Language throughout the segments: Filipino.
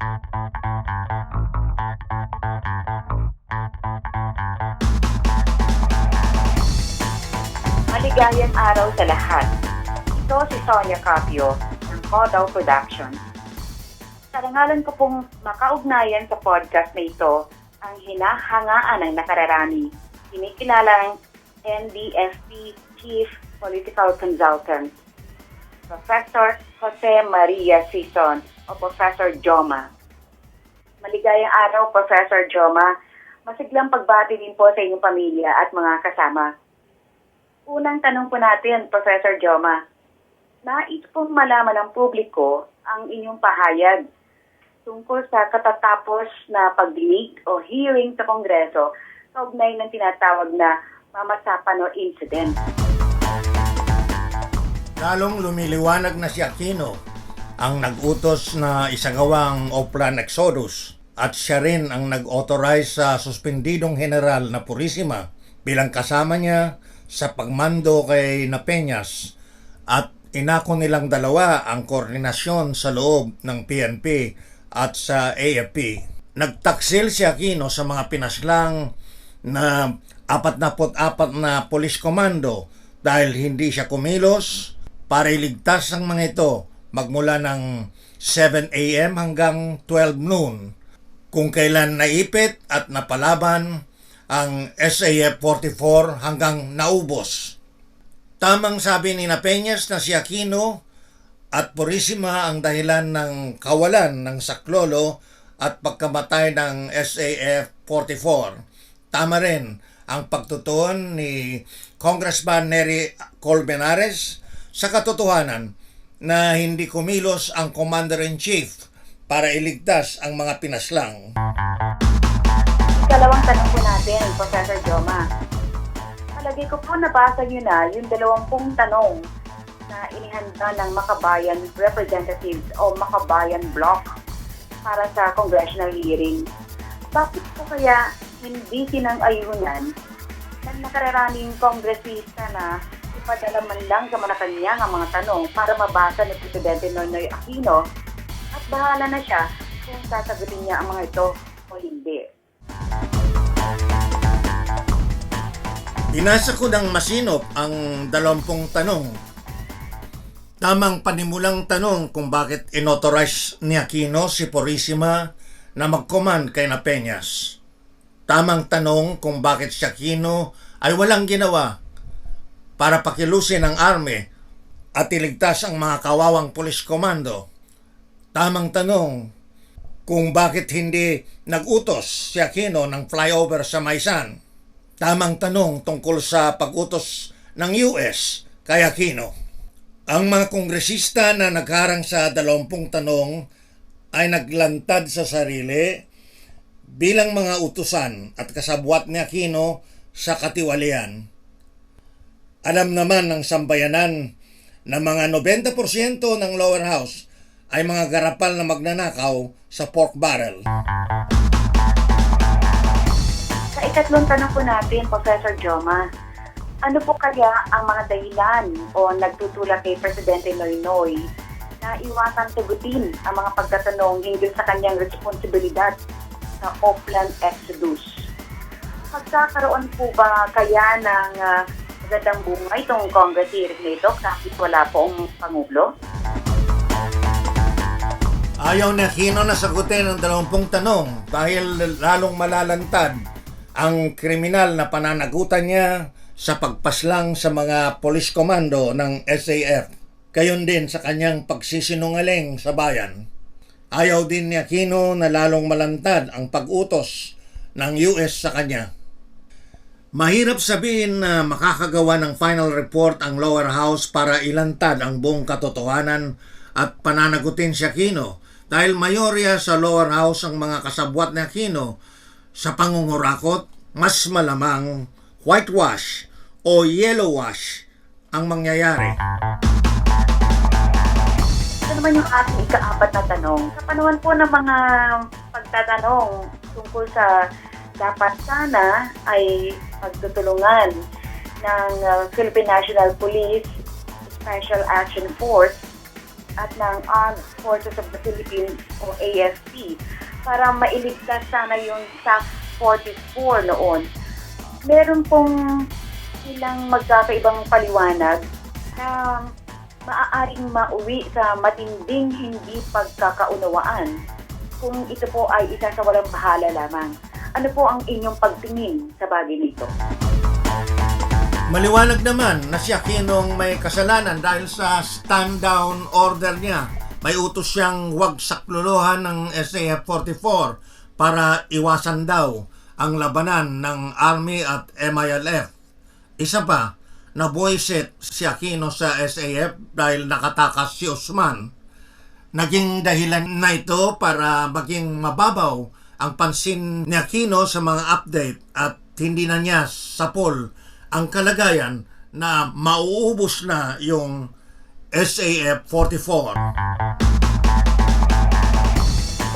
Maligayang araw sa lahat. Ito si Sonia Capio ng Hodaw Productions. Karangalan ko pong makaugnayan sa podcast na ito ang hinahangaan ng nakararami. Kinikilalang NDFP Chief Political Consultant, Professor Jose Maria Sison o Professor Joma. Maligayang araw, Professor Joma. Masiglang pagbati din po sa inyong pamilya at mga kasama. Unang tanong po natin, Professor Joma. Nais pong malaman ng publiko ang inyong pahayag tungkol sa katatapos na pagdinig o hearing sa Kongreso kaugnay ng tinatawag na mamasapan o incident. Lalong lumiliwanag na si Aquino ang nag-utos na isagawang Oplan Exodus at siya rin ang nag-authorize sa suspendidong general na Purisima bilang kasama niya sa pagmando kay Napeñas at inako nilang dalawa ang koordinasyon sa loob ng PNP at sa AFP. Nagtaksil si Aquino sa mga pinaslang na 44 na polis komando dahil hindi siya kumilos para iligtas ang mga ito magmula ng 7 a.m. hanggang 12 noon kung kailan naipit at napalaban ang SAF 44 hanggang naubos. Tamang sabi ni Napeñas na si Aquino at Purisima ang dahilan ng kawalan ng saklolo at pagkamatay ng SAF 44. Tama rin ang pagtutuon ni Congressman Nery Colmenares sa katotohanan na hindi kumilos ang Commander-in-Chief para iligtas ang mga pinaslang. Ikalawang tanong po natin, Professor Joma. Palagi ko po nabasa niyo na yung dalawampung tanong na inihanda ng Makabayan Representatives o Makabayan Block para sa congressional hearing. Bakit po kaya hindi sinang-ayunan ng nakararaming kongresista na ipadala man lang sa Malacanang ang mga tanong para mabasa ni Presidente Noynoy Aquino at bahala na siya kung sasagutin niya ang mga ito o hindi. Binasa ko ng masinop ang dalawampung tanong. Tamang panimulang tanong kung bakit inauthorize ni Aquino si Purisima na mag-command kay Napeñas. Tamang tanong kung bakit si Aquino ay walang ginawa para pakilusin ang army at iligtas ang mga kawawang pulis komando. Tamang tanong kung bakit hindi nag-utos si Aquino ng flyover sa Maisan. Tamang tanong tungkol sa pag-utos ng US kay Aquino. Ang mga kongresista na nagharang sa dalawampung tanong ay naglantad sa sarili bilang mga utusan at kasabwat ni Aquino sa katiwalian. Alam naman ng sambayanan na mga 90% ng lower house ay mga garapal na magnanakaw sa pork barrel. Sa ikatlong tanong po natin, Professor Joma, ano po kaya ang mga dahilan o nagtutulak kay Presidente Noynoy na iwasan sagutin ang mga pagtatanong hinggil sa kanyang responsibilidad sa Oplan Exodus? Magkakaroon po ba kaya ng uh, magandang bunga itong Congress hearing na ito kahit wala pong Pangulo? Ayaw ni Aquino na sagutin ang dalawampung tanong dahil lalong malalantad ang kriminal na pananagutan niya sa pagpaslang sa mga polis komando ng SAF. Gayon din sa kanyang pagsisinungaling sa bayan. Ayaw din ni Aquino na lalong malantad ang pag-utos ng US sa kanya. Mahirap sabihin na makakagawa ng final report ang lower house para ilantad ang buong katotohanan at pananagutin si Aquino dahil mayorya sa lower house ang mga kasabwat ni Aquino sa pangungurakot, mas malamang whitewash o yellow wash ang mangyayari. Ito naman yung ating ikaapat na tanong. Sa panahon po ng mga pagtatanong tungkol sa dapat sana ay pagtutulungan ng uh, Philippine National Police Special Action Force at ng Armed Forces of the Philippines o AFP para mailigtas sana yung SAC 44 noon. Meron pong ilang magkakaibang paliwanag na maaaring mauwi sa matinding hindi pagkakaunawaan kung ito po ay isa sa walang bahala lamang. Ano po ang inyong pagtingin sa bagay nito? Maliwanag naman na si Aquino may kasalanan dahil sa stand-down order niya. May utos siyang huwag sakluluhan ng SAF-44 para iwasan daw ang labanan ng Army at MILF. Isa pa, nabuisit si Aquino sa SAF dahil nakatakas si Usman. Naging dahilan na ito para maging mababaw ang pansin ni Aquino sa mga update at hindi na niya sapol ang kalagayan na mauubos na yung SAF 44.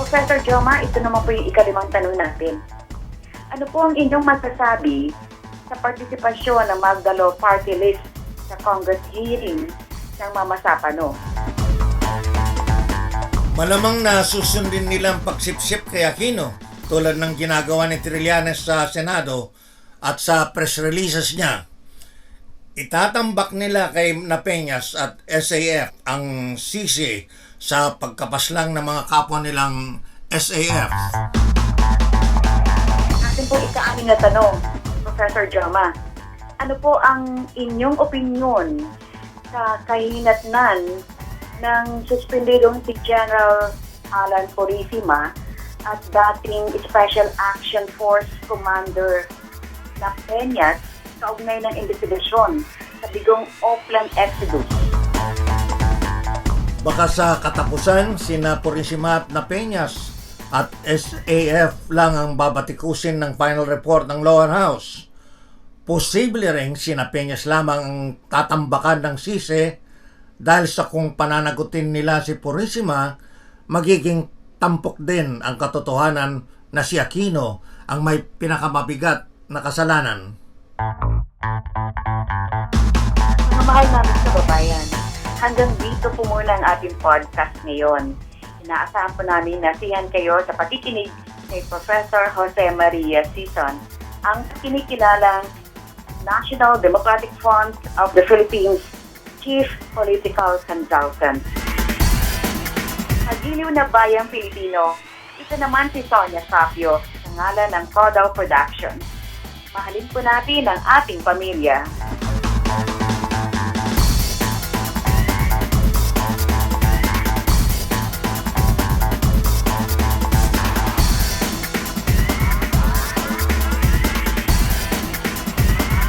Professor Joma, ito naman po yung ikalimang tanong natin. Ano po ang inyong masasabi sa partisipasyon ng Magdalo Party List sa Congress hearing ng Mama Sapano? Malamang na susundin nilang pagsipsip kay Aquino tulad ng ginagawa ni Trillanes sa Senado at sa press releases niya. Itatambak nila kay Napeñas at SAF ang sisi sa pagkapaslang ng mga kapwa nilang SAF. Atin po ika-anim na tanong, Professor Joma. Ano po ang inyong opinion sa kahinatnan ng suspendidong si General Alan Purisima at dating Special Action Force Commander na Peñas kaugnay ng investigasyon sa bigong Oplan Exodus? Baka sa katapusan, sina Purisima at Napeñas at SAF lang ang babatikusin ng final report ng lower house. Posible rin sina Peñas lamang ang tatambakan ng sisi dahil sa kung pananagutin nila si Purisima, magiging tampok din ang katotohanan na si Aquino ang may pinakamabigat na kasalanan. Mga mahal namin sa babayan, hanggang dito po muna ang ating podcast ngayon. Inaasahan po namin na siyan kayo sa pakikinig kay Professor Jose Maria Sison, ang kinikilalang National Democratic Front of the Philippines Chief Political Consultant. Magiliw na bayang Pilipino, ito naman si Sonia Sapio sa ngalan ng Codal Productions. Mahalin po natin ang ating pamilya.